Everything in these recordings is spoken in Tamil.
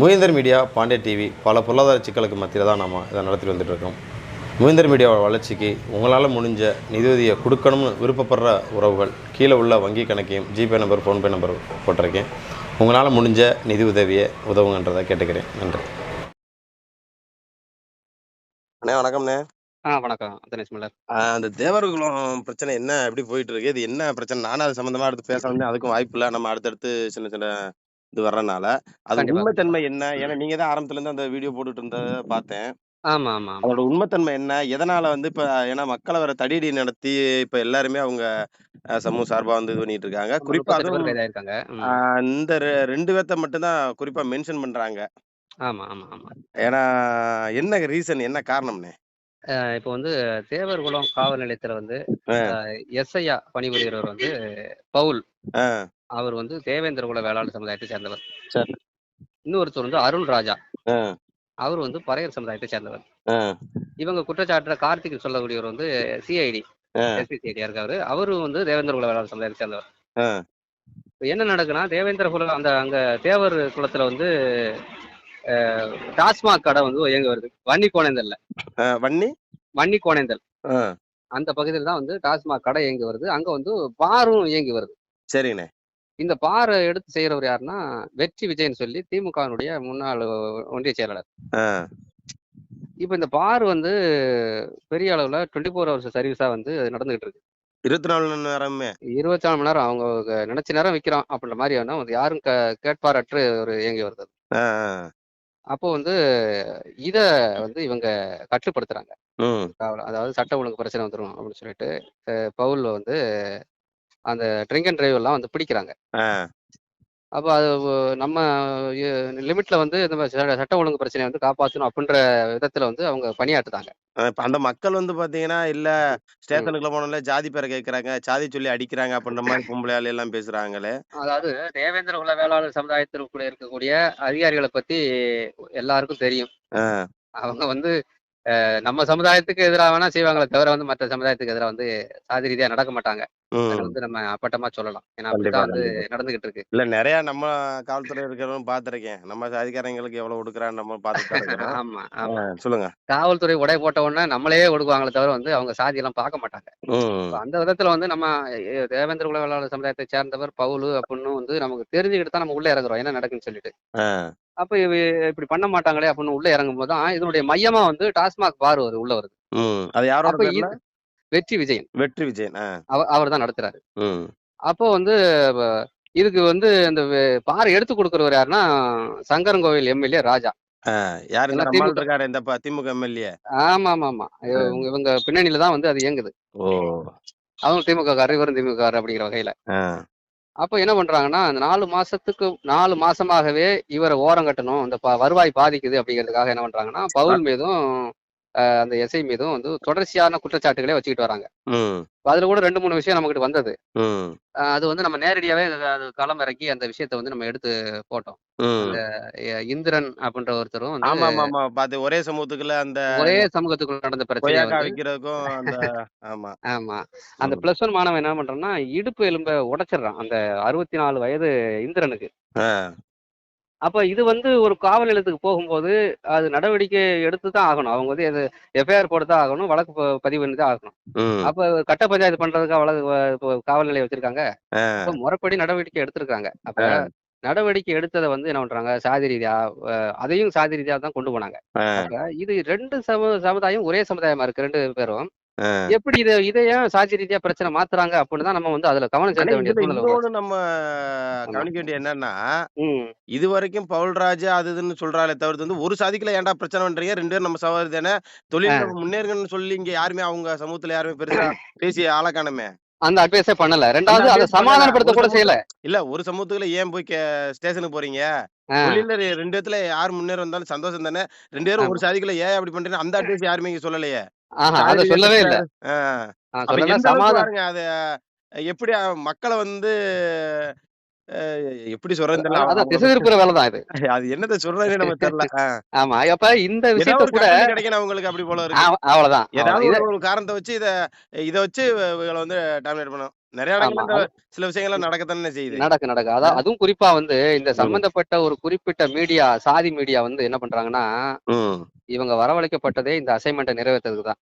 முயந்தர் மீடியா பாண்டிய டிவி பல பொருளாதார சிக்கலுக்கு மத்தியில் தான் நம்ம இதை நடத்திட்டு வந்துட்டு இருக்கோம் முயந்தர் மீடியாவோட வளர்ச்சிக்கு உங்களால் முடிஞ்ச நிதியுதவியை கொடுக்கணும்னு விருப்பப்படுற உறவுகள் கீழே உள்ள வங்கி கணக்கையும் ஜிபே நம்பர் ஃபோன்பே நம்பர் போட்டிருக்கேன். உங்களால் முடிஞ்ச நிதி உதவியை உதவுங்கன்றதை கேட்டுக்கிறேன். நன்றி. அண்ணே வணக்கம்ண்ணே. ஆ வணக்கம். தினேஷ் மலர். அந்த தேவர்களும் பிரச்சனை என்ன எப்படி போயிட்டு இருக்கு? இது என்ன பிரச்சனை? நானும் அது சம்மந்தமாக அடுத்து பேச வந்து அதுக்கும் வாய்ப்பு இல்லை. நம்ம அடுத்தடுத்து சின்ன சின்ன இது வர்றனால அது கண்டிப்பா. உண்மைத்தன்மை என்ன? ஏன்னா நீங்க தான் ஆரம்பத்துல இருந்து அந்த வீடியோ போட்டுட்டு இருந்தத பார்த்தேன். ஆமா ஆமா ஆமா. அதோட உண்மைத்தன்மை என்ன? எதனால வந்து இப்ப ஏன்னா மக்களை வர தடியடி நடத்தி இப்ப எல்லாருமே அவங்க சமூக சார்பா வந்து இது பண்ணிட்டு இருக்காங்க குறிப்பா முப்பத்தெட்டு பேர் அதுவும் கைதாயிருக்காங்க. ம். அஹ், இந்த ரெ- ரெண்டு பேர்த்த மட்டும்தான் குறிப்பா மென்ஷன் பண்றாங்க. ஆமா ஆமா ஆமா. ஏன்னா என்ன ரீசன் என்ன காரணம்னே? இப்போ வந்து தேவர்குளம் காவல் நிலையத்துல வந்து அஹ், எஸ்ஐயா பணிபுரியறவர் வந்து பவுல். அஹ், அவர் வந்து தேவேந்திர குல வேளாளர் சமுதாயத்தை சேர்ந்தவர். சரி. இன்னொருத்தர் வந்து அருள் ராஜா. அவர் வந்து பறையர் சமுதாயத்தை சேர்ந்தவர். இவங்க குற்றச்சாட்டுற கார்த்திக் சொல்லக்கூடியவர் வந்து சிஐடி எஸ்பி சிஐடியா இருக்காரு. அவரும் வந்து தேவேந்திர குல வேளாளர் சமுதாயத்தை சேர்ந்தவர். என்ன நடக்குன்னா தேவேந்திர குல அந்த அங்க தேவர் குலத்துல வந்து டாஸ்மாக் கடை வந்து இயங்க வருது. வன்னி கோணேந்தல்ல. வன்னி? வன்னி கோணேந்தல். அந்த பகுதியில் தான் வந்து டாஸ்மாக் கடை இயங்கி வருது. அங்க வந்து பாரும் இயங்கி வருது. சரிண்ணே. இந்த பாரை எடுத்து செய்யறவர் யாருன்னா வெற்றி விஜயன் சொல்லி திமுகவினுடைய முன்னாள் ஒன்றிய செயலாளர். இப்போ இந்த பார் வந்து பெரிய அளவுல டுவெண்ட்டி ஃபோர் ஹவர்ஸ் சர்வீஸா வந்து நடந்துகிட்டு இருக்கு. இருபத்தி நாலு மணி நேரமே? இருபத்தி நாலு மணி நேரம் அவங்க நினைச்ச நேரம் விற்கிறோம் அப்படின்ற மாதிரி வந்து யாரும் கேட்பாரற்று ஒரு இயங்கி வருது அப்போ வந்து இத வந்து இவங்க கட்டுப்படுத்துறாங்க. அதாவது சட்ட ஒழுங்கு பிரச்சனை வந்துடும் அப்படின்னு சொல்லிட்டு பவுல் வந்து அந்த ட்ரிங்க் அண்ட் டிரைவ் எல்லாம் வந்து பிடிக்கிறாங்க. அப்போ அது நம்ம லிமிட்ல வந்து இந்த மாதிரி சட்ட ஒழுங்கு பிரச்சனையை வந்து காப்பாற்றணும் அப்படின்ற விதத்துல வந்து அவங்க பணியாற்றுதாங்க அந்த மக்கள் வந்து பாத்தீங்கன்னா இல்ல ஸ்டேஷனுக்குள்ள போனோம்ல ஜாதி பேரை கேக்குறாங்க ஜாதி சொல்லி அடிக்கிறாங்க அப்படின்ற மாதிரி பொம்பளையால எல்லாம் பேசுறாங்களே. அதாவது தேவேந்திர குல வேளாளர் சமுதாயத்திற்குள்ள இருக்கக்கூடிய அதிகாரிகளை பத்தி எல்லாருக்கும் தெரியும். அவங்க வந்து நம்ம சமுதாயத்துக்கு எதிராக வேணா செய்வாங்களே தவிர வந்து மற்ற சமுதாயத்துக்கு எதிராக வந்து சாதி ரீதியா நடக்க மாட்டாங்க. வந்து நம்ம அப்பட்டமா சொல்லலாம். ஏன்னா கண்டிப்பா, அப்படித்தான் வந்து. நடந்துகிட்டு இருக்கு. இல்ல நிறைய நம்ம காவல்துறை இருக்கிறவங்க பாத்திருக்கேன் நம்ம அதிகாரிங்களுக்கு எவ்வளவு கொடுக்குறான்னு நம்ம இருக்கிறோம். ஆமா ஆமா. சொல்லுங்க. காவல்துறை உடை போட்ட உடனே நம்மளே ஒடுக்குவாங்களே தவிர வந்து அவங்க சாதி எல்லாம் பார்க்க மாட்டாங்க. அந்த விதத்துல வந்து நம்ம தேவேந்திர வேளாளர் சமுதாயத்தை சேர்ந்தவர் பவுலு அப்படின்னு வந்து நமக்கு தெரிஞ்சுக்கிட்டு தான் நம்ம உள்ள இறங்குறோம். என்ன நடக்குன்னு சொல்லிட்டு. அப்ப இப்படி பண்ண மாட்டாங்களே அப்படின்னு உள்ள இறங்கும் போது தான் இதனுடைய மையமா வந்து டாஸ்மாக் பார் வருது உள்ள வருது. அது யாரோட வெற்றி விஜயன். வெற்றி விஜயன் அவர் தான் நடத்துறாரு. அப்போ வந்து இதுக்கு வந்து இந்த பார் எடுத்து கொடுக்குறவர் யாருன்னா சங்கரங்கோவில் எம்எல்ஏ ராஜா. யாரு இந்த திமுக. எம்எல்ஏ? ஆமா ஆமா ஆமா இவங்க இவங்க பின்னணியில தான் வந்து அது இயங்குது. அவங்க திமுக காரர் இவரும் திமுக காரர் அப்படிங்கிற வகையில. அப்போ என்ன பண்றாங்கன்னா அந்த நாலு மாசத்துக்கு நாலு மாசமாகவே இவரை ஓரம் கட்டணும். இந்த ப- வருவாய் பாதிக்குது அப்படிங்கிறதுக்காக என்ன பண்றாங்கன்னா பவுல் மீதும் அந்த எஸ்ஐ மீதும் வந்து தொடர்ச்சியான குற்றச்சாட்டுகளே வச்சுக்கிட்டு வராங்க. அதுல கூட ரெண்டு மூணு விஷயம் நமக்கிட்ட வந்தது. அது வந்து நம்ம நேரடியாவே அது- களம் இறக்கி அந்த விஷயத்த வந்து நம்ம எடுத்து போட்டோம். இந்திரன் அப்படின்ற ஒருத்தரும் ஆமா ஆமா பாத்து ஒரே சமூகத்துக்குள்ள அந்த ஒரே சமூகத்துக்குள்ள நடந்த பிரச்சனை ஆமா. ஆமா. அந்த. பிளஸ் ஒன் மாணவன் என்ன பண்றான்னா இடுப்பு எலும்ப உடைச்சிடுறான். அந்த அறுபத்தி நாலு வயது இந்திரனுக்கு. அப்ப இது வந்து ஒரு காவல் நிலையத்துக்கு போகும்போது அது நடவடிக்கை எடுத்து தான் ஆகணும். அவங்க வந்து அது எஃப்ஐஆர் போட்டு தான் ஆகணும் வழக்கு பதிவு பண்ணி தான் ஆகணும் அப்ப கட்ட பஞ்சாயத்து பண்றதுக்காக வழக்கு காவல் நிலையம் வச்சிருக்காங்க. முறைப்படி நடவடிக்கை எடுத்திருக்காங்க. அப்ப நடவடிக்கை எடுத்ததை வந்து என்ன பண்றாங்க சாதி ரீதியா அதையும் சாதி ரீதியா தான் கொண்டு போனாங்க. இது ரெண்டு சமு சமுதாயம் ஒரே சமுதாயமா இருக்கு ரெண்டு பேரும். எப்படி இதை இதை ஏன் சாதி ரீதியா பிரச்சனை மாத்துறாங்க அப்படின்னு தான் நம்ம வந்து அதுல கவனம் செலுத்த வேண்டிய இதுல சூழ்நிலை உருவாச்சு. இன்னொன்னு நம்ம கவனிக்க வேண்டிய என்னன்னா ம். இது வரைக்கும் பவுல்ராஜ் அது இதுன்னு சொல்றாளே தவிர்த்து வந்து ஒரு சாதிக்குள்ள ஏன்டா பிரச்சனை பண்றீங்க? ரெண்டு பேரும் நம்ம சகோதரி தானே? தொழில் முன்னேறுங்கன்னு சொல்லி இங்க யாருமே அவங்க சமூகத்துல யாருமே பெருசா பேசி ஆள காணமே. அந்த அட்வைஸே பண்ணல. ரெண்டாவது அதை. சமாதானப்படுத்த ஒரு கூட செய்யல. இல்ல ஒரு சமூகத்துக்குள்ள ஏன் போய் ஸ்டேஷனுக்கு போறீங்க? ரெண்டு இடத்துல யார் முன்னேற வந்தாலும் சந்தோஷம் தானே? ரெண்டு பேரும் ஒரு சாதிக்குள்ள ஏன் அப்படி பண்றீங்க? அந்த அட்வைஸ் யாருமே இங்க சொல்லலையே. ஆஹா அதை சாதி சொல்லவே இல்ல. பாருங்க அது எப்படி மக்களை வந்து எப்படி அவங்க திசை திருப்புற வேலை தான் இது. அது என்னத்த சொல்றதுன்னு நமக்கு தெரியல. ஆமா அப்ப இந்த விஷயத்த கூட கிடைக்கணும் அவங்களுக்கு அப்படி போல இருக்கு. அவ- அவ்வளவுதான். ஏதாவது. ஒரு காரணத்தை வச்சு இத இத வச்சு இவங்களை வந்து டாமினேட் பண்ணணும். நிறைய இடங்கள்ல சில விஷயங்கள்லாம் நடக்கத்தானே செய்யுது நடக்கு நடக்கு அதான் அதுவும் குறிப்பா வந்து இந்த. சம்பந்தப்பட்ட ஒரு குறிப்பிட்ட மீடியா சாதி மீடியா வந்து என்ன பண்றாங்கன்னா. இவங்க வரவழைக்கப்பட்டதே இந்த அசைன்மெண்ட்டை நிறைவேற்றுறதுக்கு தான்.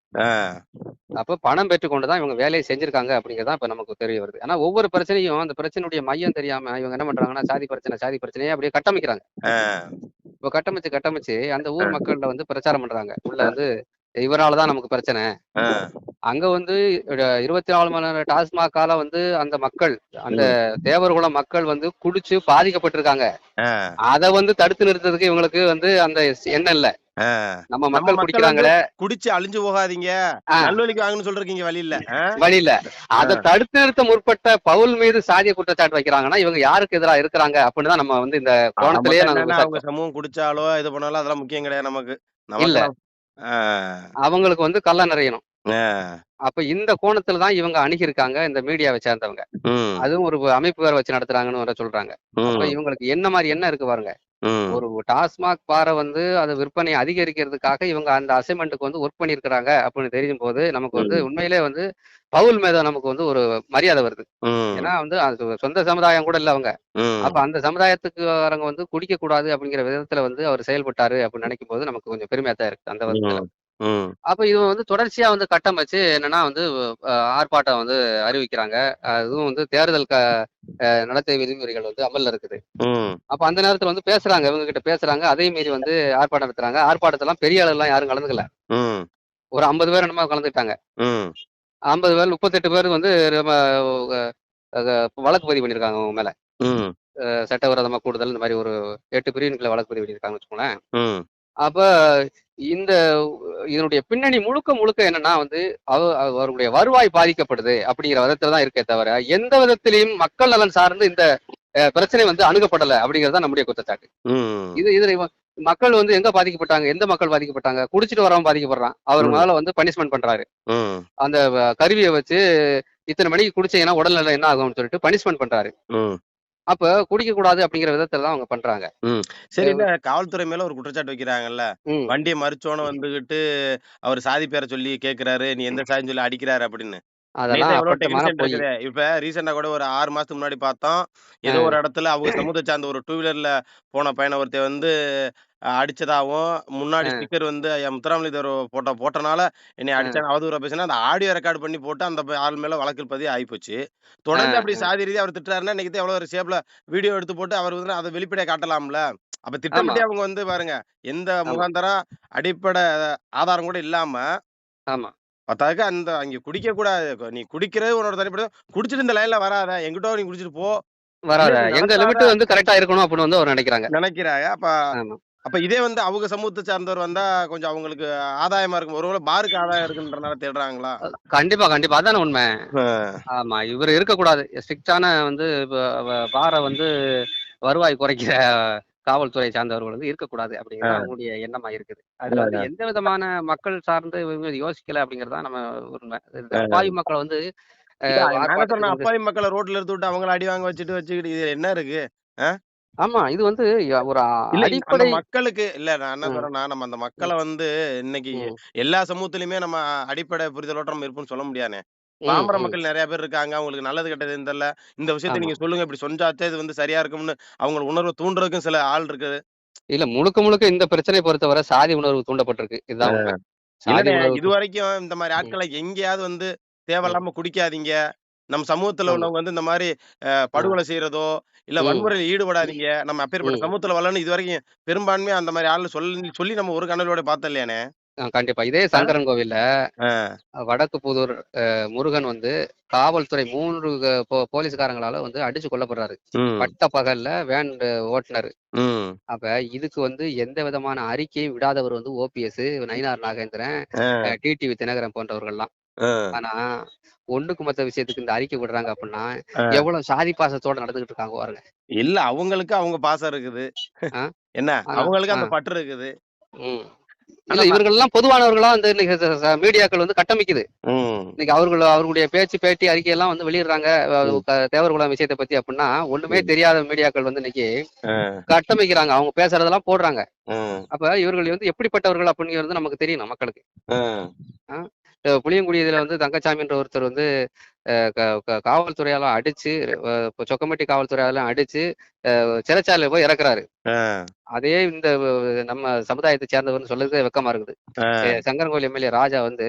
அப்ப பணம் பெற்றுக்கொண்டு தான் இவங்க வேலையை செஞ்சிருக்காங்க அப்படிங்கிறதா இப்ப நமக்கு தெரிய வருது ஆனா ஒவ்வொரு பிரச்சனையும் அந்த பிரச்சனையுடைய மையம் தெரியாம இவங்க என்ன பண்றாங்கன்னா சாதி பிரச்சனை சாதி பிரச்சனையே அப்படியே கட்டமைக்கிறாங்க. இப்ப கட்டமைச்சு கட்டமைச்சு அந்த. ஊர் மக்கள்ல வந்து பிரச்சாரம் பண்றாங்க உள்ள வந்து இவராலதான் நமக்கு பிரச்சனை. அங்க வந்து இருபத்தி நாலு மணி நேரம் டாஸ்மாகால வந்து அந்த மக்கள் அந்த. தேவர்குல மக்கள் வந்து குடிச்சு பாதிக்கப்பட்டிருக்காங்க. அத வந்து தடுத்து நிறுத்துறதுக்கு இவங்களுக்கு வந்து அந்த எண்ணம் இல்ல. நம்ம மக்கள் குடிக்கிறாங்களே குடிச்சு அழிஞ்சு போகாதீங்க. நல்வழிக்கு வாங்கன்னு சொல்றீங்க வழி இல்ல ஆ? வழி இல்ல அதை தடுத்து நிறுத்த முற்பட்ட பவுல் மீது சாதிய குற்றச்சாட்டு வைக்கிறாங்கன்னா இவங்க யாருக்கு எதிரா இருக்கிறாங்க அப்படின்னு தான் நம்ம வந்து இந்த கோணத்திலேயே. சமூகம் குடிச்சாலோ இது பண்ணாலோ அதெல்லாம் முக்கியம் கிடையாது நமக்கு இல்ல. அவங்களுக்கு வந்து கள்ள நிறையணும். அப்ப இந்த கோணத்துல தான் இவங்க அணுகியிருக்காங்க இந்த மீடியாவை சேர்ந்தவங்க. அதுவும் ஒரு அமைப்பு வேற வச்சு நடத்துறாங்கன்னு வேற சொல்றாங்க அப்ப. இவங்களுக்கு என்ன மாதிரி என்ன இருக்கு பாருங்க. ஒரு டாஸ்மாக் பாரை வந்து அது விற்பனை அதிகரிக்கிறதுக்காக இவங்க அந்த அசைன்மெண்ட்டுக்கு வந்து ஒர்க் பண்ணியிருக்கிறாங்க அப்படின்னு தெரியும் போது நமக்கு வந்து. உண்மையிலே வந்து பவுல் மேல நமக்கு வந்து ஒரு மரியாதை வருது. ஏன்னா வந்து அது சொந்த சமுதாயம் கூட இல்ல அவங்க. அப்ப அந்த சமுதாயத்துக்கு வரவங்க வந்து குடிக்க கூடாது அப்படிங்கிற விதத்துல வந்து அவர் செயல்பட்டாரு அப்படின்னு நினைக்கும் போது நமக்கு கொஞ்சம் பெருமையா தான் இருக்கு அந்த விதத்துல ம். அப்ப இது வந்து தொடர்ச்சியா வந்து கட்டமைச்சு என்னன்னா வந்து அஹ், ஆர்ப்பாட்டம் வந்து அறிவிக்கிறாங்க அதுவும் வந்து தேர்தல் க அஹ், நடத்தை விதிமுறைகள் வந்து அமல்ல இருக்குது ம். அப்ப அந்த நேரத்துல வந்து பேசுறாங்க இவங்க கிட்ட பேசுறாங்க அதே மீறி வந்து ஆர்ப்பாட்டம் நடத்துறாங்க ஆர்ப்பாட்டத்தெல்லாம் பெரிய அளவுலாம் யாரும் கலந்துக்கல ம். ஒரு ஐம்பது பேர் என்னமோ கலந்துக்கிட்டாங்க ம். ஐம்பது பேர் முப்பத்தெட்டு பேர் வந்து நம்ம அஹ், அஹ், வழக்கு பதிவு பண்ணியிருக்காங்க அவங்க மேல ம். அஹ், சட்டவிரோதமா கூடுதல் இந்த மாதிரி ஒரு எட்டு பிரிவின்களை வழக்கு பதிவு பண்ணியிருக்காங்கன்னு வச்சுக்கோங்களேன் ம். அப்ப இந்த இதனுடைய பின்னணி முழுக்க முழுக்க என்னன்னா வந்து அவ அவருடைய வருவாய் பாதிக்கப்படுது அப்படிங்கிற விதத்துல தான் இருக்கே தவிர எந்த விதத்திலையும் மக்கள் நலன் சார்ந்து இந்த பிரச்சனை வந்து அணுகப்படல அப்படிங்கிறது நம்முடைய குற்றச்சாட்டு. இது இதுல மக்கள் வந்து எங்க பாதிக்கப்பட்டாங்க எந்த மக்கள் பாதிக்கப்பட்டாங்க குடிச்சிட்டு வரவன் பாதிக்கப்படுறான் அவர். மேல வந்து பனிஷ்மெண்ட் பண்றாரு. அந்த கருவியை வச்சு இத்தனை மணிக்கு குடிச்சீங்கன்னா உடல்நிலை என்ன ஆகும்னு சொல்லிட்டு பனிஷ்மெண்ட் பண்றாரு. அப்ப குடிக்க கூடாது அப்படிங்கிற விதத்துல தான் அவங்க பண்றாங்க. சரி காவல்துறை மேல ஒரு குற்றச்சாட்டு வைக்கிறாங்கல்ல. வண்டியை மறிச்சோன்னு வந்துகிட்டு அவர் சாதி பேரை சொல்லி கேக்குறாரு நீ எந்த சாதின்னு சொல்லி அடிக்கிறாரு அப்படின்னு. அதெல்லாம் இப்ப ரீசெண்டா கூட ஒரு ஆறு மாசத்துக்கு முன்னாடி பார்த்தோம் ஏதோ ஒரு இடத்துல அவங்க சமூகத்தை சார்ந்த ஒரு டூ வீலர்ல போன பையனை ஒருத்தன் வந்து அடிச்சதாவும் முன்னாடி. ஸ்டிக்கர் வந்து என் முத்துராமலிங்கர் போட்டோ போட்டனால என்னை அடிச்சாங்க அவதூறா பேசினா அந்த ஆடியோ ரெக்கார்ட் பண்ணி போட்டு அந்த ஆள் மேல வழக்கு பதிவு ஆயிப்போச்சு. தொடர்ந்து அப்படி. சாதி ரீதியா அவர் திட்டுறாருன்னா இன்னைக்கு எவ்வளவு ஒரு சேப்ல வீடியோ எடுத்து போட்டு அவர் வந்து அதை வெளிப்படையா காட்டலாம்ல? அப்ப திட்டமிட்டே அவங்க வந்து பாருங்க எந்த. முகாந்தரம் அடிப்படை ஆதாரம் கூட இல்லாம ஆமா. பத்தாதுக்கு அந்த அங்க குடிக்க கூடாது நீ குடிக்கிறது உன்னோட தனிப்பட்ட குடிச்சிட்டு இந்த லைன்ல வராத. எங்கிட்ட நீ குடிச்சிட்டு போ. வராத. இல்ல, எங்க நடக்காத- லிமிட் வந்து கரெக்டா இருக்கணும் அப்படின்னு வந்து அவர் நினைக்கிறாங்க. நினைக்கிறாங்க. அப்ப ஆமா. அப்ப இதே வந்து அவங்க சமூகத்தை சார்ந்தவர் வந்தா கொஞ்சம் அவங்களுக்கு ஆதாயமா இருக்கும். ஒருவேளை பாருக்கு ஆதாயம் இருக்குன்றனால தேடுறாங்களா? கண்டிப்பா கண்டிப்பா. அதான உண்மை. ஆமா இவர் இருக்கக்கூடாது. ஸ்ட்ரிக்டான வந்து பார வந்து வருவாய் குறைக்கிற காவல்துறை சார்ந்தவர்கள் வந்து இருக்கக்கூடாது அப்படிங்கிறது அவங்களுடைய எண்ணமா இருக்குது. அதுல வந்து எந்த விதமான மக்கள் சார்ந்து இவங்க யோசிக்கல அப்படிங்கறது நம்ம உண்மை. அப்பாவி மக்களை வந்து அப்பாவி மக்களை ரோட்ல எடுத்து விட்டு அவங்கள அடி வாங்க வச்சுட்டு வச்சுக்கிட்டு இது என்ன இருக்கு? ஆமா இது வந்து ஒரு அடிப்படை மக்களுக்கு இல்ல நான் என்ன. சொல்றேன்னா நம்ம அந்த மக்களை வந்து இன்னைக்கு எல்லா சமூகத்திலுமே நம்ம அடிப்படை புரிதலோட நம்ம இருப்போம்னு சொல்ல முடியாதுனே ம், பாமர ம். மக்கள் நிறைய பேர் இருக்காங்க. அவங்களுக்கு நல்லது கெட்டது தெரியல. இந்த விஷயத்தை ஆமா. நீங்க சொல்லுங்க. இப்படி சொன்னாச்சே இது வந்து சரியா இருக்கும்னு அவங்க உணர்வை தூண்டுறதுக்கும் சில ஆள் இருக்கு இல்ல முழுக்க முழுக்க இந்த பிரச்சனையை பொறுத்தவரை சாதி உணர்வு தூண்டப்பட்டிருக்கு. இதுதான் உண்மை. சாதி இல்லண்ணே உணர்வு இது வரைக்கும் இந்த மாதிரி ஆட்களை எங்கேயாவது வந்து தேவையில்லாம குடிக்காதீங்க. நம்ம சமூகத்துல ஆமா. உள்ளவங்க வந்து இந்த மாதிரி அஹ், படுகொலை செய்யறதோ இல்ல ம். வன்முறையில் ஈடுபடாதீங்க. நம்ம அப்பேற்பட்ட ம். சமூகத்துல இது வரைக்கும் பெரும்பான்மையா அந்த மாதிரி ஆளு சொல்லி சொல்லி நம்ம ஒரு கண்ணலோட பார்த்தோம் இல்லையானே? ஆ, கண்டிப்பா. இதே சங்கரன் கோவில்ல வடக்கு புதூர் அஹ், முருகன் வந்து காவல்துறை மூன்று க- போ- போலீஸ்காரங்களால வந்து அடிச்சு கொல்லப்படுறாரு. ம், பட்ட பகல்ல வேன் ஓட்டுனர். ம், அப்ப இதுக்கு வந்து எந்த விதமான அறிக்கையும் விடாதவர் வந்து ஓபிஎஸ் நயினார் நாகேந்திரன் ஆஹ், டிடிவி தினகரன் போன்றவர்கள்லாம். ஆஹ், ஆனா ஒண்ணுக்கு மத்த விஷயத்துக்கு இந்த அறிக்கை விடுறாங்க அப்படின்னா. எவ்வளவு சாதி பாசத்தோட நடந்துகிட்டு இருக்காங்க பாருங்க. இல்ல அவங்களுக்கு அவங்க பாசம் இருக்குது. ஆ? என்ன? ஆ, அவங்களுக்கு அந்த ஆ. பற்று இருக்குது. ம். இல்ல. இவர்கள் எல்லாம் பொதுவானவர்களா வந்து இன்னைக்கு மீடியாக்கள் வந்து கட்டமைக்குது. இன்னைக்கு அவர்கள் அவர்களுடைய பேச்சு பேட்டி அறிக்கை எல்லாம் வந்து வெளியிடுறாங்க. தேவர்குலம் விஷயத்தை பத்தி அப்படின்னா ஒண்ணுமே. தெரியாத மீடியாக்கள் வந்து இன்னைக்கு கட்டமைக்கிறாங்க. அவங்க பேசுறதெல்லாம் போடுறாங்க. அப்ப இவர்கள் வந்து எப்படிப்பட்டவர்கள் அப்படிங்கிறது நமக்கு தெரியணும் மக்களுக்கு புளியங்குடி இதுல வந்து தங்கச்சாமின்ற ஒருத்தர் வந்து அஹ் க- க- காவல்துறையால அடிச்சு அஹ் இப்ப சொக்கம்பட்டி காவல்துறையால அடிச்சு சிறைச்சாலையில போய் இறக்குறாரு. அதே இந்த நம்ம சமுதாயத்தை சேர்ந்தவர்னு சொல்றது வெக்கமா இருக்குது. சங்கரன்கோயில் எம்எல்ஏ ராஜா வந்து.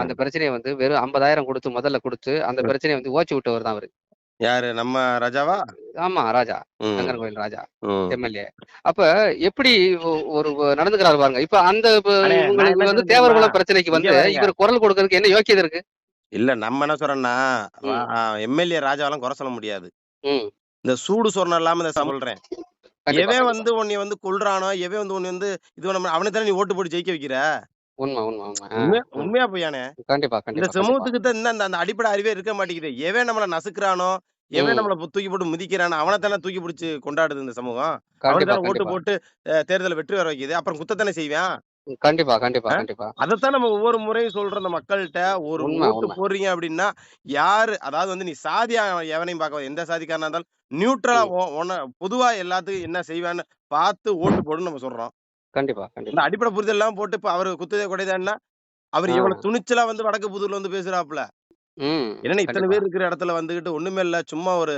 அந்த பிரச்சனையை வந்து வெறும் ஐம்பதாயிரம் கொடுத்து முதல்ல கொடுத்து அந்த பிரச்சனையை வந்து ஓச்சி விட்டவர் தான் அவரு. யாரு? நம்ம ராஜாவா? ஆமா ராஜா. ம், சங்கரன்கோயில் ராஜா. ம். எம்எல்ஏ. அப்ப எப்படி ஒ- ஒரு நடந்துக்கிறாரு பாருங்க. இப்ப அந்த இப்ப அண்ணே, நான் இவங்களுக்கு என்ன வந்து சொல்றேன் தெரியுமா? பிரச்சனைக்கு வந்து வாங்க. இவர் குரல் கொடுக்கறதுக்கு என்ன யோக்கியதை இருக்கு? இல்ல நம்ம என்ன சொல்றோம்னா ம். எம்எல்ஏ ராஜாவெல்லாம் குறை சொல்ல முடியாது. ம். இந்த சூடு சொரணம் இல்லாம இந்த சொல்றேன். கண்டிப்பா எவன் கண்டிப்பா. வந்து உன்னை வந்து கொல்றானோ எவன் வந்து உன்னை வந்து இது பண்ண அவனுக்கு தானே நீ ஓட்டு போட்டு ஜெயிக்க வைக்கிற? உண்மை உண்மை உண்மை. ஆ, உண்மையா பொய்யானே? கண்டிப்பா இந்த சமூகத்துக்கு தான் அந்த அந்த அடிப்படை அறிவே இருக்க மாட்டேங்குது. எவன் நம்மள நசுக்குறானோ எவன். நம்மள தூக்கி போட்டு மிதிக்கிறானோ அவனை தானே தூக்கி பிடிச்சு கொண்டாடுது இந்த சமூகம். அவனுக்கு ஓட்டு போட்டு தேர்தலை வெற்றி வர வைக்குது. அப்புறம் குத்தத்தானே செய்வான்? கண்டிப்பா கண்டிப்பா? கண்டிப்பா. அதைத்தான் நம்ம ஒவ்வொரு முறையும் சொல்றோம் அந்த மக்கள்கிட்ட ஒரு ஓட்டு போடுறீங்க அப்படின்னா யாரு அதாவது வந்து நீ சாதியா எவனையும் பார்க்க எந்த சாதிக்காரனா இருந்தாலும் நியூட்ரலா. பொதுவா எல்லாத்துக்கும் என்ன செய்வான்னு பார்த்து ஓட்டு போடுன்னு நம்ம சொல்றோம். கண்டிப்பா கண்டிப்பா. அடிப்படை புரிதல் எல்லாம் போட்டு இப்ப அவரு குத்துதே குடைதான்னா அவர் ஆ. எவ்வளவு துணிச்சலா வந்து வடக்கு புதூர்ல வந்து பேசுறாப்புல. என்னன்னா இத்தனை பேர் இருக்கிற இடத்துல வந்துகிட்டு ஒண்ணுமே இல்ல சும்மா ஒரு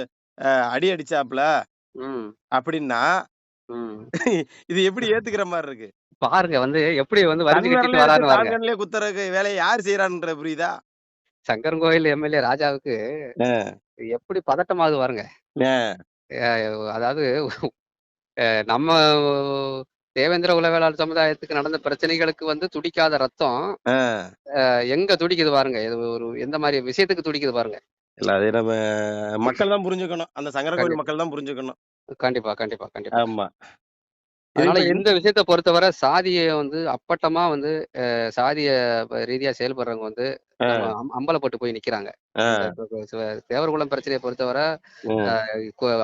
அடி அடிச்சாப்புல. ம். அப்படின்னா இது எப்படி ஏத்துக்கிற மாதிரி இருக்கு? பாருங்க வந்து எப்படி வந்து வரிஞ்சு குத்துறதுக்கு வேலையை யார் செய்யறான்ற புரியுதா? சங்கரன்கோயில் எம்எல்ஏ ராஜாவுக்கு எப்படி பதட்டமாகுது பாருங்க. அதாவது நம்ம தேவேந்திர உலகளாளர் சமுதாயத்துக்கு நடந்த பிரச்சனைகளுக்கு வந்து துடிக்காத ரத்தம். எங்க துடிக்குது பாருங்க. இது ஒரு எந்த மாதிரி விஷயத்துக்கு துடிக்குது பாருங்க. இல்ல அது நம்ம மக்கள் தான் புரிஞ்சுக்கணும். அந்த சங்கர கோயில் மக்கள் தான் புரிஞ்சுக்கணும். கண்டிப்பா கண்டிப்பா கண்டிப்பா. ஆமா. அதனால இந்த விஷயத்த பொறுத்தவரை சாதியை வந்து அப்பட்டமா வந்து சாதிய ரீதியா செயல்படுறவங்க வந்து அம்பலப்பட்டு போய் நிக்கிறாங்க. தேவர்குலம் பிரச்சனையை பொறுத்தவரை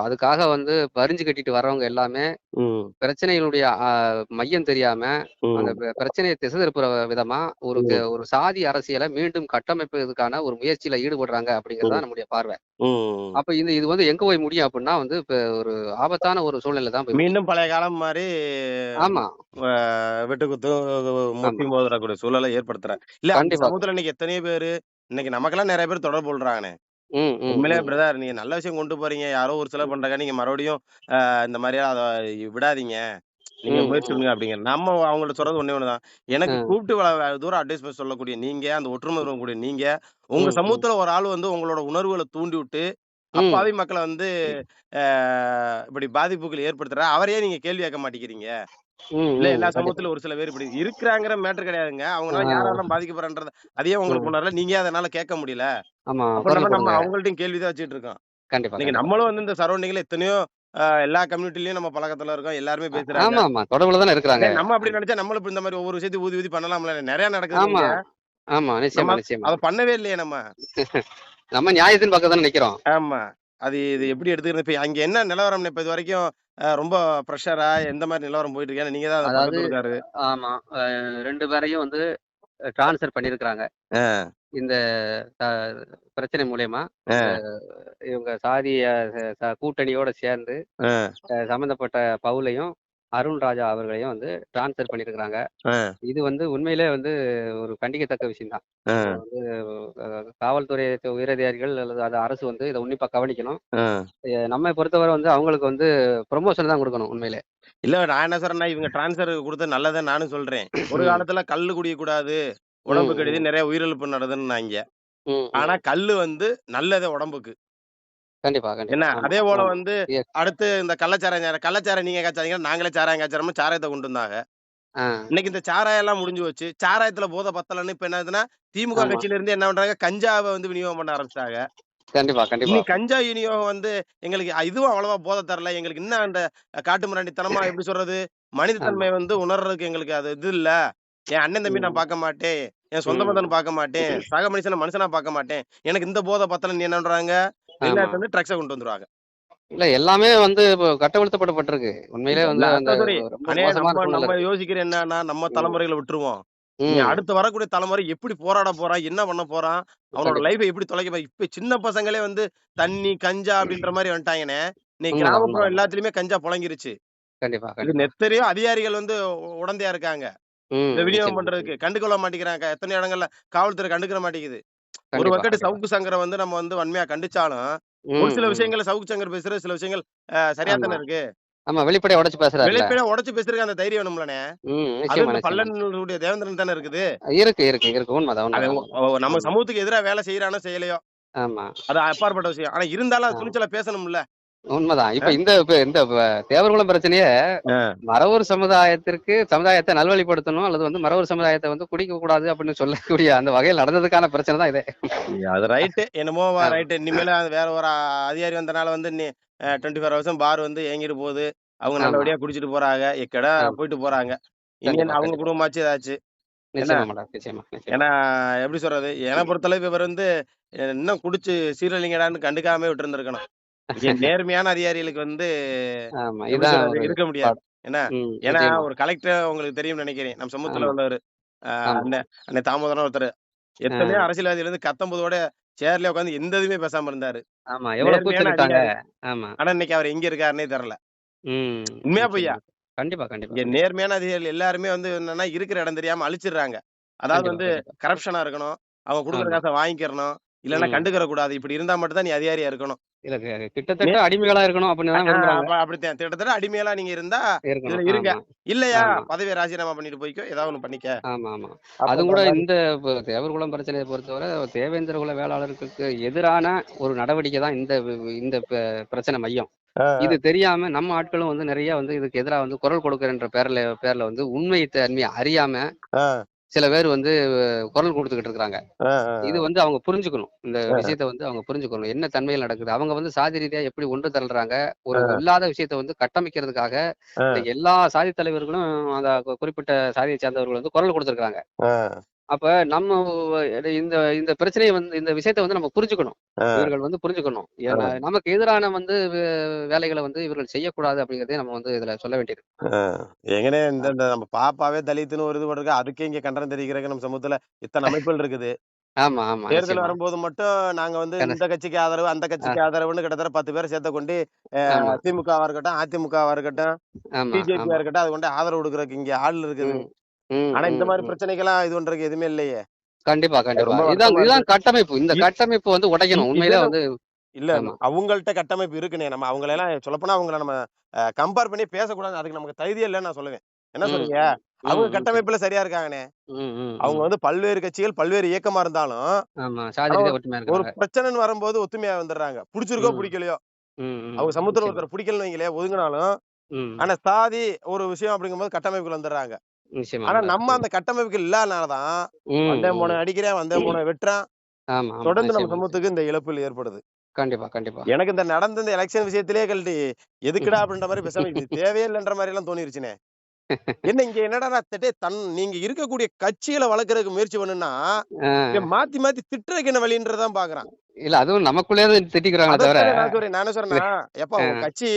அதுக்காக வந்து வரிஞ்சு கட்டிட்டு வர்றவங்க எல்லாமே பிரச்சனைகளுடைய மையம் தெரியாம அந்த பிரச்சனையை திசை திருப்புற விதமா ஒரு ஒரு சாதி அரசியலை மீண்டும் கட்டமைப்பதற்கான ஒரு முயற்சியில ஈடுபடுறாங்க அப்படிங்கிறது நம்முடைய பார்வை. அப்ப இந்த இது வந்து எங்க போய் முடியும் அப்படின்னா வந்து இப்ப ஒரு ஆபத்தான ஒரு சூழ்நிலை தான் மீண்டும் பழைய காலம் மாதிரி ஆமா. ஆமா. முட்டி மோதிரக்கூடிய சூழலை ஏற்படுத்துறேன் இல்ல சமூகத்துல இன்னைக்கு எத்தனையோ பேரு. இன்னைக்கு நமக்கெல்லாம் நிறைய பேர் தொடர்பு கொள்றாங்கண்ணே. உண்மையிலே பிரதர் நீங்க நல்ல விஷயம் கொண்டு போறீங்க. யாரோ ஒரு சில பண்றாங்க நீங்க மறுபடியும் இந்த மாதிரியா அதை விடாதீங்க. நீங்க ம். முயற்சி ம் பண்ணுங்க அப்படிங்க நம்ம அவங்கள்ட்ட சொல்றது ஒண்ணே ஒண்ணுதான். எனக்கு கூப்பிட்டு தூரம் அட்வைஸ் சொல்லக்கூடிய நீங்க அந்த ஒற்றுமை இருக்கக்கூடிய நீங்க உங்க சமூகத்துல ஒரு ஆள் வந்து உங்களோட உணர்வுகளை தூண்டி விட்டு அப்பாவி மக்களை வந்து இப்படி பாதிப்புகள் ஏற்படுத்துற அவரையே நீங்க கேள்வி கேட்க மாட்டேங்கிறீங்க. இல்ல எல்லா சமூகத்துல ஒரு சில பேர் இப்படி இருக்கிறாங்கிற மேட்டர் கிடையாதுங்க. அவங்களால யாரெல்லாம் பாதிக்கப்படுறன்றது அதையே உங்களுக்கு உணரல. நீங்க அதனால கேட்க முடியல? நம்ம அவங்கள்ட்டையும் கேள்விதான் வச்சுட்டு இருக்கோம். கண்டிப்பா கண்டிப்பா. நம்மளும் வந்து இந்த சரௌண்டிங்ல எத்தனையோ எல்லா கம்யூனிட்டிலயும் நம்ம பழக்கத்துல இருக்கோம். எல்லாருமே பேசுறாங்க. ஆமா ஆமா தொடர்புல தானே இருக்கிறாங்க. டேய், நம்ம அப்படி நினைச்சா நம்மளும் இந்த மாதிரி ஒவ்வொரு விஷயத்தையும் ஊதி ஊதி பண்ணலாம்ல? நிறைய நடக்குது ஆமா ஆமா நிச்சயமா நிச்சயமா. அதை பண்ணவே இல்லையே நம்ம. நம்ம நியாயத்தின் பக்கம் தானே நிக்கிறோம். ஆமா. அது இது எப்படி எடுத்துக்கிறது? இப்ப அங்க என்ன நிலவரம்? இப்ப இது வரைக்கும் ரொம்ப ப்ரெஷரா எந்த மாதிரி நிலவரம் போயிட்டு இருக்கா? நீங்க தான் அதை அதாவது ஆமா. ரெண்டு பேரையும் வந்து டிரான்ஸ்ஃபர் பண்ணியிருக்கிறாங்க. அஹ், இந்த பிரச்சனை மூலியமா இவங்க சாதிய கூட்டணியோட சேர்ந்து சம்பந்தப்பட்ட பவுலையும் அருண் ராஜா அவர்களையும் வந்து டிரான்ஸ்ஃபர் பண்ணியிருக்கிறாங்க அஹ், இது வந்து உண்மையிலே வந்து ஒரு கண்டிக்கத்தக்க விஷயம் தான் வந்து காவல்துறை உயரதிகாரிகள் அல்லது அது அரசு வந்து இதை உன்னிப்பா கவனிக்கணும். நம்மை பொறுத்தவரை வந்து அவங்களுக்கு வந்து ப்ரொமோஷன் தான் கொடுக்கணும் உண்மையிலே. இல்ல நான் என்ன சொல்றேன்னா இவங்க டிரான்ஸ்ஃபர் கொடுத்தது நல்லதுன்னு நானும் சொல்றேன். ஒரு காலத்துல கல்லு குடிக்க கூடாது ம் உடம்பு கெடுதி நிறைய உயிரிழப்பு நடதுன்னாங்க ம் ஆனா ம் கல்லு வந்து நல்லது உடம்புக்கு. கண்டிப்பா என்ன? அதே போல வந்து அடுத்து இந்த கள்ளச்சாராயம் கள்ளச்சாரம் நீங்க காய்ச்சாதீங்க நாங்களே சாராயம் காய்ச்சறோம் சாராயத்தை கொண்டு வந்தாங்க. இன்னைக்கு இந்த சாராயம் எல்லாம் முடிஞ்சு வச்சு சாராயத்துல போதை பத்தலன்னு இப்ப என்ன திமுக கட்சியில இருந்து என்ன பண்றாங்க கஞ்சாவை வந்து விநியோகம் பண்ண ஆரம்பிச்சிட்டாங்க. கண்டிப்பா கண்டிப்பா. கஞ்சா விநியோகம் வந்து எங்களுக்கு இதுவும் அவ்வளவா போதை தரல. எங்களுக்கு இன்னும் அந்த காட்டு மிராண்டித்தனமா எப்படி சொல்றது? மனித ஆமா. தன்மை வந்து உணர்றதுக்கு எங்களுக்கு அது இது இல்ல. என் அண்ணன் தம்பி நான் பார்க்க மாட்டேன். என் சொந்த பந்தன் பார்க்க மாட்டேன். சக மனுஷனை மனுஷனா பார்க்க மாட்டேன். எனக்கு இந்த போதை பத்தல நீ என்னன்றாங்க வெளிநாட்டுல இருந்து ட்ரக்ஸை கொண்டு வந்துருவாங்க. இல்ல எல்லாமே வந்து கட்டவிழ்த்தப்படப்பட்டிருக்கு உண்மையிலே வந்து நம்ம. யோசிக்கிற என்னன்னா நம்ம. தலைமுறைகளை விட்டுருவோம். நீ. அடுத்து வரக்கூடிய தலைமுறை எப்படி போராட போறான் என்ன பண்ண போறான் அவனோட. லைஃபை எப்படி தொலைக்க இப்ப சின்ன பசங்களே வந்து தண்ணி கஞ்சா அப்படின்ற மாதிரி இன்னைக்கு உண்மைதான் கிராமப்புறம் எல்லாத்துலயுமே கஞ்சா புழங்கிருச்சு. கண்டிப்பா இது கண்டிப்பா. நெத்தரையோ அதிகாரிகள் வந்து உடந்தையா இருக்காங்க. இந்த விநியோகம் பண்றதுக்கு கண்டுகொள்ள மாட்டேங்கிறாங்க. எத்தனை இடங்கள்ல காவல்துறை கண்டுக்கிற மாட்டேங்குது. ஒரு கண்டிப்பா சவுக்கு சங்கரை வந்து நம்ம வந்து வன்மையா கண்டிச்சாலும் ஒரு ம் சில ம் விஷயங்கள்ல சவுக்கு சங்கர் பேசுற சில விஷயங்கள் சரியா ஆமா. தானே இருக்கு? ஆமா வெளிப்படையா உடைச்சு பேசுறாருல வெளிப்படையா உடைச்சு பேசுறதுக்கு அந்த தைரியம் வேணும்லண்ணே ம் அது நிச்சயமா இந்த நிச்சயமா. பல்லனுடைய தேவேந்திரன் தானே இருக்குது? இருக்கு இருக்கு இருக்கு. உண்மைதான் அவன் உண்மைதான் ஒ- ஒ- நம்ம ஆமா. சமூகத்துக்கு எதிராக வேலை செய்யறானோ செய்யலையோ. ஆமா. அது அப்பாற்பட்ட விஷயம். ஆனா இருந்தாலும் அது. துணிச்சலா பேசணும்ல. உண்மைதான். இப்ப இந்த இப்ப இந்த தேவர்குளம் பிரச்சனையே மறவர் சமுதாயத்திற்கு சமுதாயத்தை நல்வழிப்படுத்தணும் அல்லது வந்து மறவர் சமுதாயத்தை வந்து குடிக்க கூடாது அப்படின்னு சொல்லக்கூடிய அந்த வகையில் நடந்ததுக்கான பிரச்சனை தான் இது. அது ரைட்டு என்னமோ. ரைட்டு இனிமேல வேற ஒரு அதிகாரி வந்தனால வந்து நீ டுவெண்ட்டி ஃபோர் ஹவர்ஸும் பார் வந்து இயங்கிட்டு போகுது. அவங்க. நல்லபடியா குடிச்சிட்டு போறாங்க. எக்கடா. போயிட்டு போறாங்க. அவங்க. குடும்பமாச்சு நிச்சயமா ஏன்னா எப்படி சொல்றது? என்னை பொறுத்தளவு இவர் வந்து இன்னும் குடிச்சு சீரழிங்கடான்னு கண்டுக்காம விட்டு இருந்திருக்கணும் நேர்மையான அதிகாரிகளுக்கு வந்து ஆமா இதான் இருக்க முடியாது. என்ன ஏன்னா ஒரு கலெக்டர் உங்களுக்கு தெரியும் நினைக்கிறேன். நம்ம சமூகத்துல. உள்ளவர். அண்ணன் தாமோதரன் ஒருத்தர். எத்தனையோ அரசியல்வாதிகள் இருந்து கத்தம்போதோட சேர்ல உட்காந்து எந்த இதுவுமே பேசாம இருந்தாரு. ஆமா எவ்வளவு கூச்சலிட்டாங்க. ஆமா. ஆனா இன்னைக்கு அவர் எங்க இருக்காருன்னே தெரியல உண்மையா. பொய்யா? கண்டிப்பா கண்டிப்பா நேர்மையான அதிகாரிகள் எல்லாருமே வந்து என்னன்னா இருக்கிற இடம் தெரியாம அழிச்சிடுறாங்க. அதாவது வந்து. கரப்ஷனா இருக்கணும். அவங்க கொடுக்குற. காசை வாங்கிக்கிறணும். இல்லைன்னா. கண்டுக்கிற கூடாது இப்படி இருந்தா மட்டும் தான் நீ அதிகாரியா இருக்கணும். இல்ல கிட்டத்தட்ட அடிமைகளா இருக்கணும் அப்படின்னு அப்படித்தான். திட்டத்தட்ட அடிமையெல்லாம் நீங்க இருந்தா இருங்க. இல்லையா. பதவியை ராஜினாமா பண்ணிட்டு போய்க்கோ. ஏதாவது ஒண்ணு பண்ணிக்க. ஆமா ஆமா. அதுவும் கூட. இந்த தேவர்குளம் பிரச்சனையை பொறுத்தவரை தேவேந்திர குல வேளாளருக்கு எதிரான ஒரு நடவடிக்கை தான் இந்த இந்த பிரச்சனை மையம். இது தெரியாம நம்ம ஆட்களும் வந்து நிறைய வந்து இதுக்கு எதிராக வந்து குரல் கொடுக்கறன்ற பேர்ல பேர்ல வந்து உண்மை தன்மையை அறியாம சில பேர் வந்து குரல் கொடுத்துக்கிட்டு இருக்காங்க இது வந்து அவங்க புரிஞ்சுக்கணும். இந்த. விஷயத்தை வந்து அவங்க புரிஞ்சுக்கணும். என்ன தன்மையில் நடக்குது? அவங்க வந்து சாதி ரீதியா எப்படி ஒன்று திரள்றாங்க ஒரு இல்லாத விஷயத்தை வந்து கட்டமைக்கிறதுக்காக எல்லா சாதி தலைவர்களும் அந்த குறிப்பிட்ட சாதியை சேர்ந்தவர்கள் வந்து குரல் கொடுத்துருக்காங்க அப்ப நம்ம இந்த இந்த பிரச்சனையை வந்து இந்த விஷயத்தை வந்து நம்ம புரிஞ்சுக்கணும். இவர்கள் வந்து புரிஞ்சுக்கணும். நமக்கு எதிரான வந்து வேலைகளை வந்து இவர்கள் செய்யக்கூடாது அப்படிங்கறதே நம்ம வந்து இதுல சொல்ல வேண்டியது. எங்கனே இந்த நம்ம பாப்பாவே தலித்துன்னு ஒரு இது போட்டிருக்கு அதுக்கே இங்க கண்டனம் தெரிவிக்கிறதுக்கு நம்ம சமூகத்துல இத்தனை அமைப்புகள் இருக்குது. ஆமா ஆமா. தேர்தல். வரும்போது மட்டும் நாங்க வந்து. இந்த கட்சிக்கு ஆதரவு அந்த கட்சிக்கு ஆதரவுன்னு கிட்டத்தட்ட பத்து பேர் சேர்த்த கொண்டு ஆமா. திமுகவா இருக்கட்டும் அதிமுகவா இருக்கட்டும் பிஜேபியா இருக்கட்டும் அது கொண்டு ஆதரவு கொடுக்கறதுக்கு இங்க ஆள் இருக்குது. ஆனா இந்த மாதிரி ம். பிரச்சனைக்கெல்லாம் இது பண்றதுக்கு எதுவுமே இல்லையே. கண்டிப்பா கண்டிப்பா. இதான் இதுதான் கட்டமைப்பு. இந்த கட்டமைப்பு வந்து உடைக்கணும். உண்மையிலே வந்து இல்ல அவங்கள்ட்ட கட்டமைப்பு இருக்குனே. நம்ம அவங்கள எல்லாம் சொல்லப்போனா அவங்கள நம்ம கம்பேர் பண்ணி பேசக்கூடாது. அதுக்கு நமக்கு தகுதியே இல்லைன்னு நான் சொல்லுவேன். என்ன சொல்றீங்க? அவங்க. கட்டமைப்புல சரியா இருக்காங்கண்ணே அவங்க. வந்து பல்வேறு கட்சிகள் பல்வேறு இயக்கமா இருந்தாலும் ஒரு பிரச்சனைன்னு வரும்போது ஒத்துமையா வந்துடுறாங்க. பிடிச்சிருக்கோ பிடிக்கலையோ. அவங்க சமுத்திரம். ஒருத்தர் பிடிக்கலன்னு வைங்களே ஒதுங்கினாலும் ஆனா சாதி ஒரு விஷயம் அப்படிங்கும்போது கட்டமைப்புக்குள்ள வந்துடுறாங்க. ஆனா. நம்ம அந்த கட்டமைப்புக்கு இல்லாதனாலதான் வந்தே. போன அடிக்கிறேன் வந்தே போன வெட்டுறான். தொடர்ந்து நம்ம. சமூகத்துக்கு இந்த இழப்புகள் ஏற்படுது. கண்டிப்பா கண்டிப்பா. எனக்கு இந்த நடந்த இந்த எலெக்ஷன் விஷயத்திலே கழட்டி எதுக்குடா அப்படின்ற மாதிரி பேசாம தேவையே இல்லைன்ற மாதிரி எல்லாம் தோணிருச்சுனே. என்ன இங்க என்னடா தட்டே தன் நீங்க இருக்கக்கூடிய கட்சிகளை வளர்க்கறதுக்கு முயற்சி பண்ணுனா மாத்தி மாத்தி திட்டுறதுக்கு என்ன வழின்றதான் பாக்குறான். இல்ல அதுவும் நமக்குள்ளே திட்டிக்கிறாங்க தவிர நான் சொல்றேன்னா எப்பா கட்சி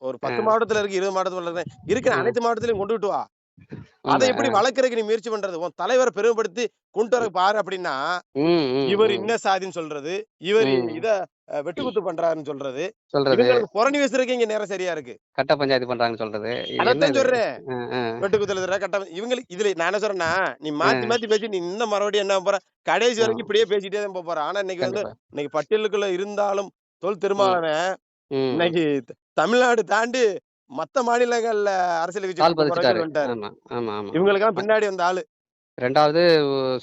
ஒரு பத்து மாவட்டத்துல இருக்கு இருபது மாவட்டத்துல இருக்கு இருக்கிற. அனைத்து மாவட்டத்திலையும் கொண்டு விட்டு வா. அதை. எப்படி வளர்க்கறதுக்கு நீ முயற்சி பண்றது உன் தலைவரை பெருமைப்படுத்தி கொண்டு வர பாரு அப்படின்னா இவர் ம். இன்ன சாதின்னு சொல்றது இவர். இத வெட்டுக்குத்து பண்றாருன்னு சொல்றது புறணி பேசுறதுக்கு இங்க நேரம் சரியா இருக்கு கட்ட பஞ்சாயத்து பண்றாங்கன்னு சொல்றது என்ன அதான்? சொல்றேன் இருக்கிற கட்டம் இவங்களுக்கு இதுல நான் என்ன சொல்றேன்னா நீ மாத்தி. மாத்தி பேசி நீ இன்னும் மறுபடியும் என்ன போற கடைசி வரைக்கும். இப்படியே பேசிட்டே தான் போற ஆனா இன்னைக்கு வந்து இன்னைக்கு பட்டியலுக்குள்ள இருந்தாலும் தொல் திருமாவளவன் ம். இன்னைக்கு தமிழ்நாடு தாண்டி மத்த மாநிலங்கள்ல அரசியல் கட்சி இவங்களுக்கெல்லாம் பின்னாடி வந்த ஆளு. ரெண்டாவது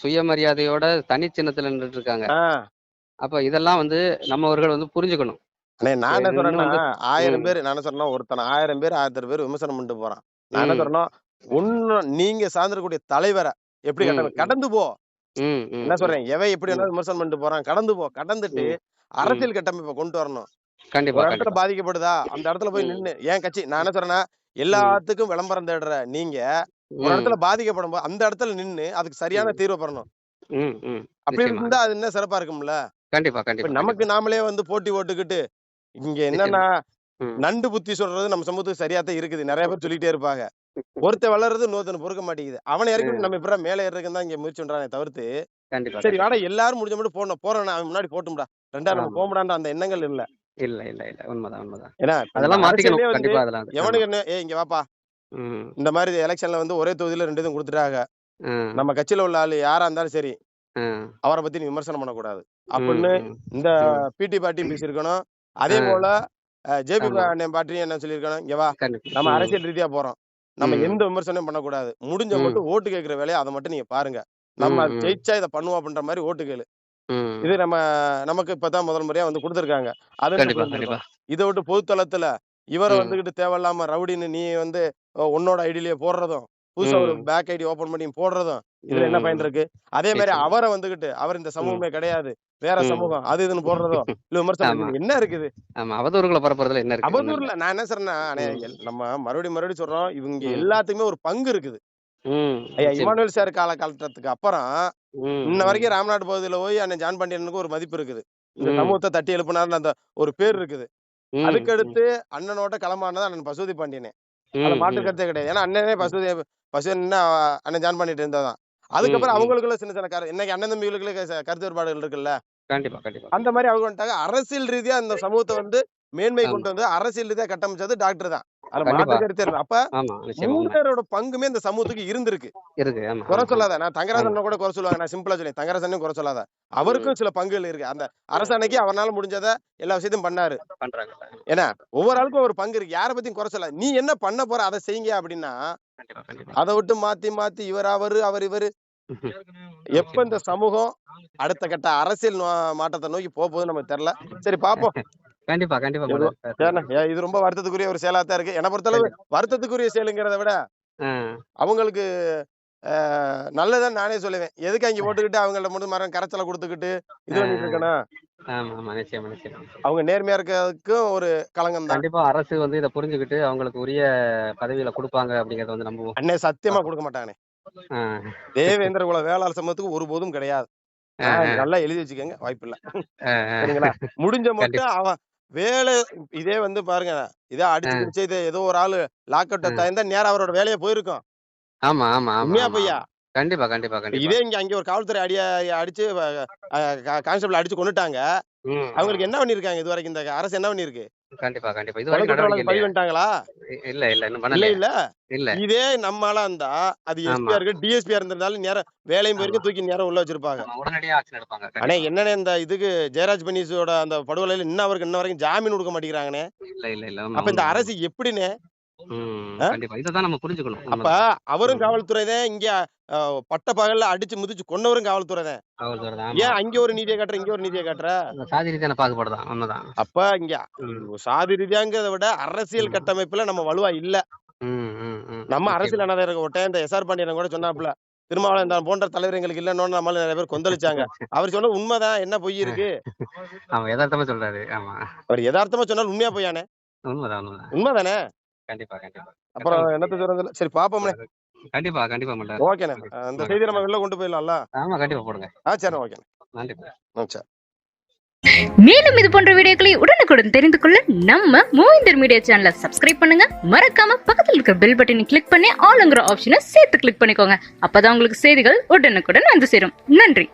சுயமரியாதையோட தனி சின்னத்துல நின்றுட்டு இருக்காங்க அப்ப இதெல்லாம் வந்து நம்மவர்கள் வந்து புரிஞ்சுக்கணும். நான் என்ன சொல்றேன்னா ஆயிரம் பேர் நான் என்ன சொல்றேன்னா ஒருத்தன் ஆயிரம் பேர் ஆயிரத்தி பேர் விமர்சனம் பண்ணிட்டு போறான். நான் என்ன சொல்றேன்னா ஒன்னு நீங்க சார்ந்திருக்கக்கூடிய தலைவரை எப்படி கடந்து போ. என்ன சொல்றேன்? எவன் எப்படி விமர்சனம் பண்ணிட்டு போறான்? கடந்து போ. கடந்துட்டு. அரசியல் கட்டமைப்பை கொண்டு வரணும். கண்டிப்பா ஒரு இடத்துல பாதிக்கப்படுதா? அந்த இடத்துல போய் நின்னு. ஏன் கட்சி? நான் என்ன சொல்றேன்னா எல்லாத்துக்கும் விளம்பரம் தேடுற நீங்க ஒரு இடத்துல பாதிக்கப்படும் போது அந்த இடத்துல நின்னு அதுக்கு சரியான தீர்வு பெறணும். அப்படி இருந்தா அது இன்னும் சிறப்பா இருக்கும்ல? கண்டிப்பா கண்டிப்பா நமக்கு நாமளே வந்து போட்டி போட்டுக்கிட்டு இங்க என்னன்னா. நண்டு புத்தி சொல்றது நம்ம சமூகத்துக்கு சரியா தான் இருக்குது. நிறைய பேர் சொல்லிட்டே இருப்பாங்க. ஒருத்தன் வளர்றது இன்னொருத்தன் பொறுக்க மாட்டேங்குது. அவனை இறக்கி நம்ம இப்ப மேலே ஏறதுக்கு தான் இங்க முயற்சி பண்றானே தவிர்த்து சரி. வாடா எல்லாரும் முடிஞ்ச மட்டும் போடணும். போறோம் அவன் முன்னாடி போட்டும்டா. ரெண்டா நம்ம. போகமுடான்ற அந்த எண்ணங்கள் இல்ல. இல்ல இல்ல இல்ல. உண்மைதான் உண்மைதான். ஏன்னா அதெல்லாம் மாத்திக்கணும். கண்டிப்பா அதெல்லாம். எவனுக்கு என்ன ஏய் இங்க வாப்பா. இந்த மாதிரி எலெக்ஷன்ல வந்து ஒரே தொகுதியில ரெண்டு இதுவும் கொடுத்துட்டாங்க நம்ம கட்சியில உள்ள ஆளு யாரா இருந்தாலும் சரி அவரை பத்தி நீ விமர்சனம் பண்ணக்கூடாது. அப்படின்னு இந்த. பிடி பாட்டி பேசியிருக்கணும். அதே. போல ஜேபி. அண்ணன் பாட்டியும் என்ன சொல்லியிருக்கணும் இங்க வா. நம்ம அரசியல் ரீதியா போறோம். நம்ம. எந்த விமர்சனமும் பண்ணக்கூடாது. முடிஞ்ச. மட்டும் ஓட்டு கேட்கிற வேலையை அதை மட்டும் நீங்க பாருங்க. நம்ம ஜெயிச்சா இதை பண்ணுவோம் அப்படின்ற மாதிரி ஓட்டு கேளு. இது நம்ம நமக்கு இப்பதான் முதல் முறையா வந்து கொடுத்துருக்காங்க அது இதை விட்டு பொதுத்தளத்துல இவரை. வந்துகிட்டு தேவையில்லாம ரவுடின்னு நீ வந்து உன்னோட ஐடியிலேயே போடுறதும் புதுசா ஒரு. பேக் ஐடி ஓபன் பண்ணி போடுறதும் இதுல என்ன பயன். இருக்கு அதே மாதிரி. அவரை வந்துகிட்டு அவர் இந்த சமூகமே கிடையாது வேற. சமூகம் அது இதுன்னு போடுறதோ இல்ல விமர்சனம் என்ன இருக்குது அவதூறுகளை பரப்புறதுல என்ன இருக்கு. அவதூறுல நான் என்ன சொல்றேன்னா நம்ம மறுபடியும் மறுபடியும் சொல்றோம் இவங்க. எல்லாத்துக்குமே ஒரு பங்கு இருக்குது ஐயா. இமானுவேல் சார் கால காலத்துக்கு அப்புறம் இன்ன வரைக்கும் ராம்நாத் பகுதியில போய் அண்ணன் ஜான் பாண்டியனுக்கு ஒரு மதிப்பு இருக்குது. இந்த சமூகத்தை தட்டி எழுப்பினார்னு அந்த ஒரு பேர் இருக்குது. ம், அதுக்கு ம், அடுத்து அண்ணனோட களமானது அண்ணன் பசுபதி பாண்டியனே. அதுல ம், மாற்று கருத்தே கிடையாது. ஏன்னா அண்ணனே பசுபதி பசுபதி அண்ணன் ஜான் பண்ணிட்டு இருந்ததான் அதுக்கப்புறம். அவங்களுக்குள்ள சின்ன சின்ன கரு இன்னைக்கு அண்ணன் தம்பிகளுக்குள்ள கருத்து வேறுபாடுகள் இருக்குல்ல? கண்டிப்பா கண்டிப்பா. அந்த மாதிரி அவங்க அரசியல் ரீதியா இந்த சமூகத்தை வந்து மேன்மை. கொண்டு வந்து அரசியல் ரீதியா கட்டமைச்சது டாக்டர் தான். அப்ப. மூணரோட பங்குமே இந்த சமூகத்துக்கு இருந்திருக்கு. குறை. சொல்லாத நான் தங்கராசன் கூட குறை சொல்லுவாங்க. நான் சிம்பிளா சொல்லி தங்கராசனையும் குறை சொல்லாத. அவருக்கும் சில பங்குகள் இருக்கு. அந்த அரசாணைக்கு அவரால முடிஞ்சதை எல்லா விஷயத்தையும் பண்ணாரு. பண்றாங்க. ஏன்னா ஒவ்வொரு ஆளுக்கும் ஒரு பங்கு இருக்கு. யாரை பத்தியும் குறை சொல்லாத. நீ என்ன பண்ண போற அதை செய்யுங்க அப்படின்னா அதை விட்டு மாத்தி மாத்தி இவர் அவரு அவர் இவரு. எப்ப இந்த சமூகம் அடுத்த கட்ட அரசியல் மாற்றத்தை நோக்கி போக போகுது நமக்கு தெரியல. சரி பாப்போம். கண்டிப்பா கண்டிப்பா இது ரொம்ப வருத்தத்துக்குரிய ஒரு செயலா தான் இருக்கு. என்னை பொறுத்தளவு வருத்தத்துக்குரிய செயலுங்கிறத விட அவங்களுக்கு அஹ், நல்லதுன்னு நானே சொல்லுவேன். எதுக்கு அங்க போட்டுக்கிட்டு அவங்கள்ட்ட மட்டும் மரம் கரைச்சலை கொடுத்துக்கிட்டு இது பண்ணிட்டு இருக்கணும் அவங்க நேர்மையா இருக்கிறதுக்கும் ஒரு களங்கம் தான். கண்டிப்பா அரசு வந்து இதை புரிஞ்சுக்கிட்டு அவங்களுக்கு உரிய பதவியில கொடுப்பாங்க அப்படிங்கறத வந்து நம்புவோம். அண்ணே சத்தியமா கொடுக்க மாட்டாங்கண்ணே. தேவேந்திர குல வேளாளர் சமூகத்துக்கு ஒருபோதும் கிடையாது. நல்லா எழுதி வச்சுக்கோங்க வாய்ப்பு இல்ல. சரிங்களா? முடிஞ்ச மட்டும் அவன் வேலை இதே வந்து பாருங்க இதே அடிச்சு. பிடிச்சு இது ஏதோ ஒரு ஆளு லாக் அவுட். தயந்தா நேரம் அவரோட வேலையை போயிருக்கும் ஆமா ஆமா உண்மையா பையா. கண்டிப்பா கண்டிப்பா கண்டிப்பா இதே இங்க அங்க ஒரு காவல்துறை அடிய அடிச்சு கான்ஸ்டபிள் அடிச்சு கொண்டுட்டாங்க அவங்களுக்கு என்ன பண்ணிருக்காங்க இது வரைக்கும் இந்த அரசு என்ன பண்ணிருக்கு கண்டிப்பா கண்டிப்பா. இது வரைக்கும் குற்ற நடவடிக்கை வழக்கு பதிவு இல்லையா. பண்ணிட்டாங்களா இ- இல்ல இல்ல. இன்னும் இல்ல பண்ணல. இல்ல இல்ல. இதே நம்மளா இருந்தா அது. எஸ்பியா இருக்கு டிஎஸ்பியா இருந்திருந்தாலும் நேரம் வேலையும் போயிருக்கும் ஆமா. தூக்கி நேரம் உள்ள வச்சிருப்பாங்க. உடனடியா ஆக்ஷன் எடுப்பாங்க ஆனா. என்னன்னு இந்த இதுக்கு ஜெயராஜ் பனீஸோட அந்த படுகொலையில இன்ன அவருக்கு இன்ன வரைக்கும் ஜாமீன் கொடுக்க மாட்டேங்கிறாங்கண்ணே? இல்ல இல்ல இல்ல. அப்ப இந்த அரசு புரிஞ்சுக்கணும். அப்ப. அவரும். காவல்துறை தான் இங்க பட்ட பகல்ல அடிச்சு முதிச்சு கொன்னவரும் காவல்துறை தான் ஏன். அங்க ஒரு நீதியை காட்டுற இங்க ஒரு நீதியை காட்டுற? சாதி ரீதியான அப்ப இங்க சாதி ரீதியாங்கிறத விட அரசியல். கட்டமைப்புல நம்ம வலுவா இல்ல. நம்ம. அரசியல் இருக்க ஒட்டேன் இந்த எஸ்ஆர் பாண்டியன் கூட சொன்னாப்புல திருமாவளவன் தான் போன்ற தலைவர் எங்களுக்கு இல்லைன்னு நம்மள நிறைய பேர் கொந்தளிச்சாங்க. அவர் சொன்ன உண்மைதான் என்ன பொய் இருக்கு? ஆமா யதார்த்தமா சொல்றாரு ஆமா. அவர் யதார்த்தமா சொன்னால் உண்மையா பொய்யானே? உண்மைதான் உண்மைதான். உண்மைதானே? கண்டிப்பா கண்டிப்பா. அப்புறம் என்னத்த சொல்றது சரி பாப்போம்னே. கண்டிப்பா கண்டிப்பா மாட்டாரு ஓகேண்ணே. அந்த செய்தி நம்ம வெளில கொண்டு போயிடலாம்ல? ஆமா கண்டிப்பா போடுங்க. ஆ சரி ஓகேண்ணே. நன்றி. சரி. மேலும் இது போன்ற வீடியோக்களை உடனுக்குடன் தெரிந்து கொள்ள நம்ம மூவிந்தர் மீடியா சேனலை சப்ஸ்கிரைப் பண்ணுங்க. மறக்காம பக்கத்தில் இருக்கிற பெல் பட்டனை கிளிக் பண்ணி ஆளுங்கிற ஆப்ஷனை சேர்த்து கிளிக் பண்ணிக்கோங்க. அப்பதான் உங்களுக்கு செய்திகள் உடனுக்குடன் வந்து சேரும். நன்றி.